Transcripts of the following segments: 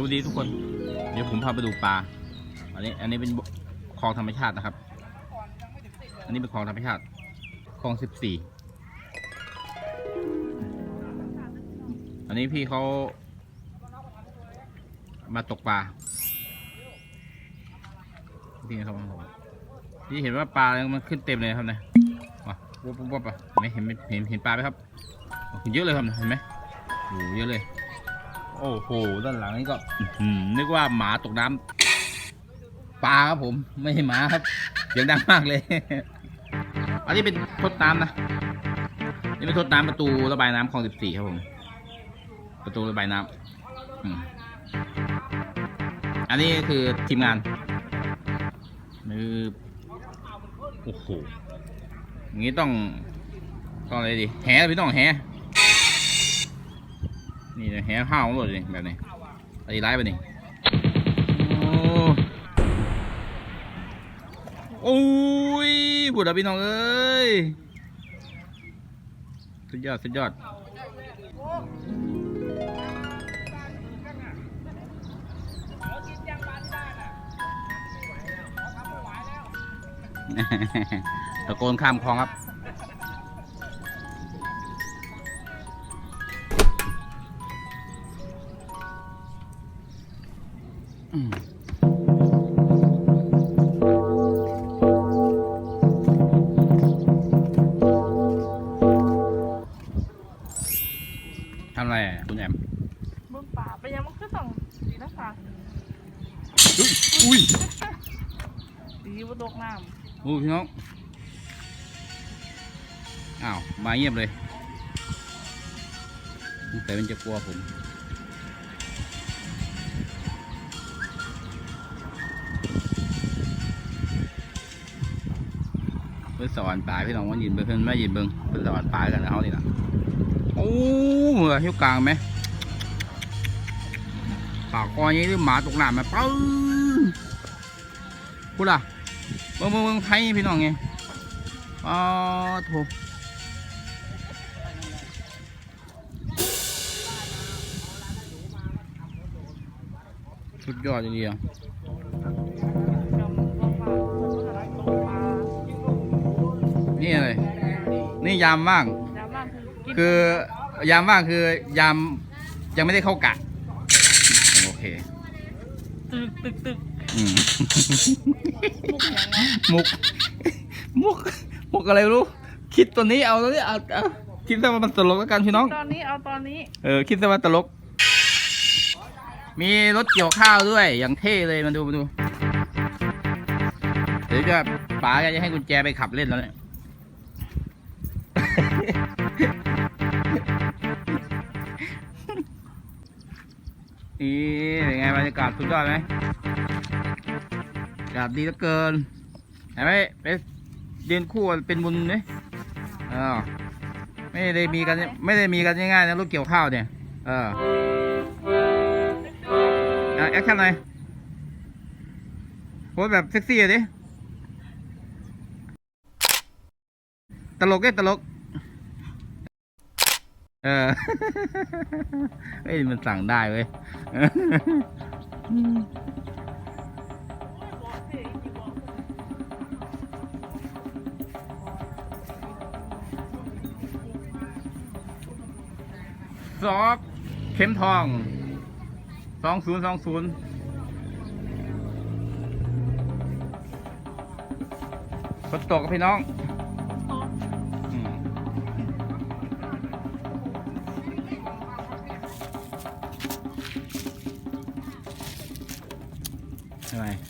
สวัสดีทุกคน เดี๋ยวผมพาไปดูปลา อันนี้ อันนี้เป็นคลองธรรมชาตินะครับ อันนี้เป็นคลองธรรมชาติ คลองสิบสี่ อันนี้พี่เขามาตกปลา พี่เขามาตกพี่เห็นว่าปลา มันขึ้นเต็มเลยครับเนี่ยว้าววับวับวับอะไม่เห็นเห็นเห็นปลาไหมครับ เยอะเลยครับเห็นไหมโอ้โหเยอะเลย โอ้โห ด้านหลังนี่ก็อื้อหือนึกว่าหมาตกน้ำปลาครับผม ไม่ใช่หมาครับ เสียงดังมากเลย อันนี้เป็นทดน้ำนะ นี่เป็นทดน้ำประตูระบายน้ำคลองสิบสี่ครับผม ประตูระบายน้ำอืมอันนี้คือทีมงานมือโอ้โหอย่างนี้ต้องต้องอะไรดี แหพี่ต้องแห นี่แหห้าวหมดเลยแบบนี้อันนี้ร้ายไปนี่โอ้โอ้ยพูดแล้วพี่น้องเอ้ยสุดยอดสุดยอดตะโกนข้ามคลองครับ ทำอะไรอะคุณแอมเบิ่งป่าไปยังมันก็ต้องดีนะคะอุ้ยดีว่าดกน้โอ้พี่น้องอ้าวมาเงียบเลยแต่มันจะกลัวผมเพื่อสอนปลายพี่น้องว่ายินเบิ่งเพิ่นไม่ยินเบิ่งเพื่อสอนปลายกันนะเขานี่นะ โอ้เหมือหิ้วกลางไหมปากคอนี้หรือหมาตกหน้ำไหมปื้อพูดล่ะเบิ่งเบิ่งไทยพี่น้องไงอ๋อโถสุดยอดจริงๆนี่อะไร นี่ยามว่าง คือกินคือยามว่างคือยามยังไม่ได้เข้ากะ โอเค ตึกตึกตึกอืมลูกแข็งนะมุก มุก มุกอะไรไม่รู้ คิดตัวนี้เอาตัวนี้เอาเอาคิดซะว่ามันตลกแล้วกันพี่น้อง ตอนนี้เอาตอนนี้เออ คิดซะว่าตลก มีรถเกี่ยวข้าวด้วย อย่างเท่เลยมาดูมาดู เดี๋ยวจะป๋าแกจะให้กุญแจไปขับเล่นแล้วเนี่ย นี่เป็นไงบรรยากาศสุดยอดไหมอากาศดีเหลือเกินเห็นไหมไปเรียนคู่เป็นบุญเนี่ยเออไม่ได้มีกันไม่ได้มีกันง่ายๆนะรถเกี่ยวข้าวเนี่ย เอออะแอคชั่นหน่อยโพสแบบเซ็กซี่อะดิตลกเอ้ยตลก ออเฮ้ยมันสั่งได้เว้ยซอกเข็มทองสองศูนย์สองศูนย์ฝนตกกับพี่น้อง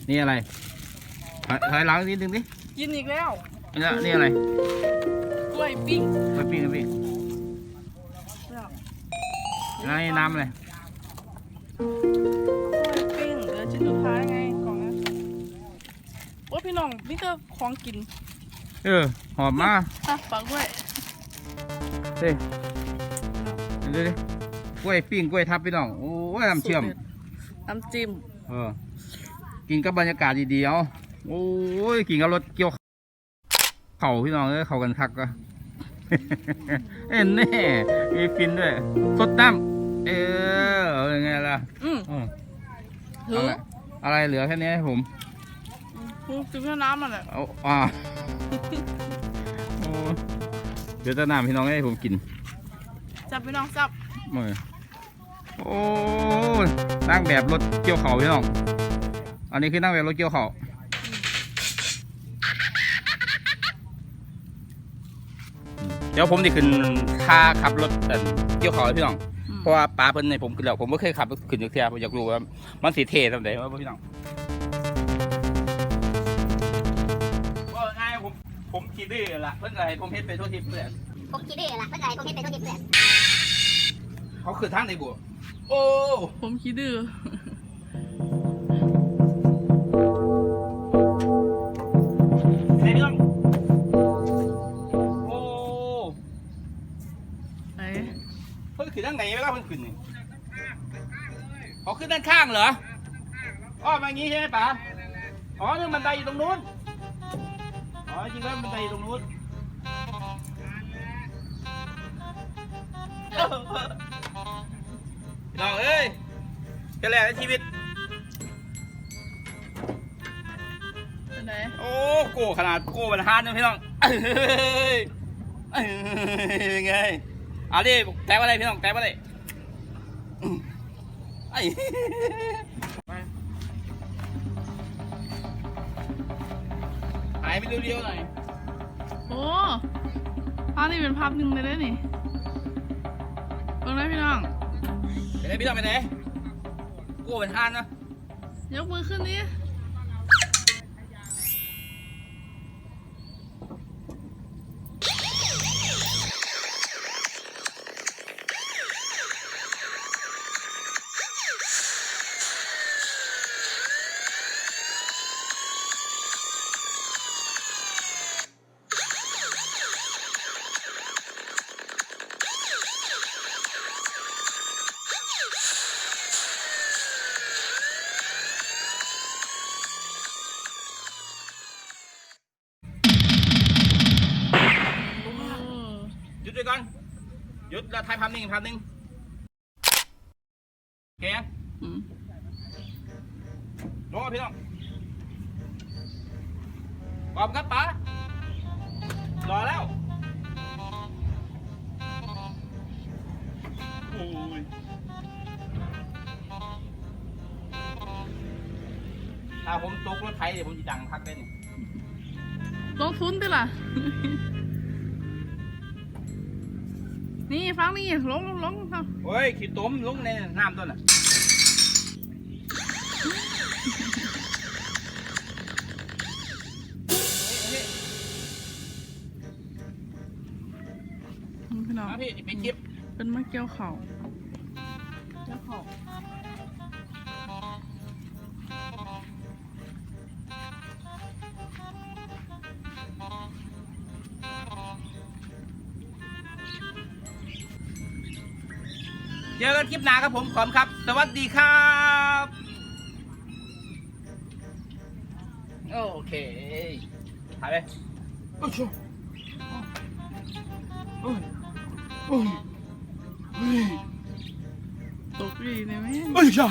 นี่อะไรถอยถอยหลังนิดนึงดิกินอีกแล้วนี่ละนี่อะไรกล้วยปิ้งไปปิ้งไปปิ้งแล้วแล้วนี่น้ำอะไรกล้วยปิ้งเหลือชิ้นสุดท้ายไงของนั้นโอ้พี่น้องนี่ก็ของกินเออหอมมากอะฝากด้วยเฮ้ยดูดิกล้วยปิ้งกล้วยทับพี่น้องโอ้ยน้ำเชื่อมสูตรด็ดน้ำจิ้มเออ กินกับบรรยากาศดีๆเอาโอ้ยกินกับรถเกี่ยว เข่าพี่น้องเอ้ยเข่ากันคักก็เอ็นแน่มีฟินด้วยสดน้ำเออเอายังไงล่ะอืมอืมถืออะไรอะไรเหลือแค่นี้ให้ผมกูกินแค่น้ำมันแหละเอาอ่าโอ้เดี๋ยวจะนำพี่น้องให้ผมกินจับพี่น้องจับมือโอ้นั่งแบบรถเกี่ยวเขาพี่น้อง อันนี้คือนั่งแบบรถเกี่ยวเขาเดี๋ยวผมจะขึ้นค่าขับรถเอิ่นเกี่ยวเขาให้พี่น้องอืมเพราะว่าป้าเพิ่นในผมขึ้นแล้วผมไม่เคยขับขึ้นจากเทียผมอยากรู้ว่ามันสีเท่ทำไงวะพี่น้องว่าง่ายผมผมคิดดื้อละเพิ่นก็ให้ผมเฮ็ดไปทั่วทิพย์เลยผมคิดดื้อละเมื่อไหร่ผมเห็นเป็นตัวดิบเลยเขาคือทางในบัวโอ้ผมขี้ดื้อ ขึ้นทางไหนไม่รู้เพิ่นขึ้นนี่เขาขึ้นด้านข้างเหรออ้อมาอย่างงี้ใช่ไหมป๋าอ๋อนี่บันไดอยู่ตรงนู้นอ๋อจริงแล้วบันไดอยู่ตรงนู้นพี่น้องเอ้ยแค่แรกในชีวิตเป็นไหนโอ้โก้ขนาดโก้บรรทัดนะพี่น้องเอ้ยเอ้ยเป็นไง เอาดิแตะมาเลยพี่น้องแตะมาเลยไอ้หายไปเร็วๆหน่อยโอ้ภาพนี่เป็นภาพหนึ่งเลยเด้อนี่เบิ่งได้พี่น้องไปไหนพี่น้องไปไหนโก้บรรทัดนะยกมือขึ้นดิ หยุดด้วยก่อน หยุดแล้วถ่ายภาพนิ่งอีกภาพหนึ่งโอเคยังอืมลงมาพี่น้องพร้อมครับป๋ารอแล้วโอ้ยถ้าผมตกรถไถเดี๋ยวผมจะดังพักเล่นลงทุนดิล่ะ นี่ฟังนี่ลงลงลงฟังโอ้ยขี้ต้มลงในน้ำตัวน่ะพี่น้องมาพี่ไปคลิปเป็นมะเกี่ยวเข่า เจอกันคลิปหน้าครับผมขอมครับ สวัสดีครับโอเคถ่ายไปโอ้ยโอ้ยโอ้ยโอ้ยตกดีเนี่ยแม่โอ้ยจ้า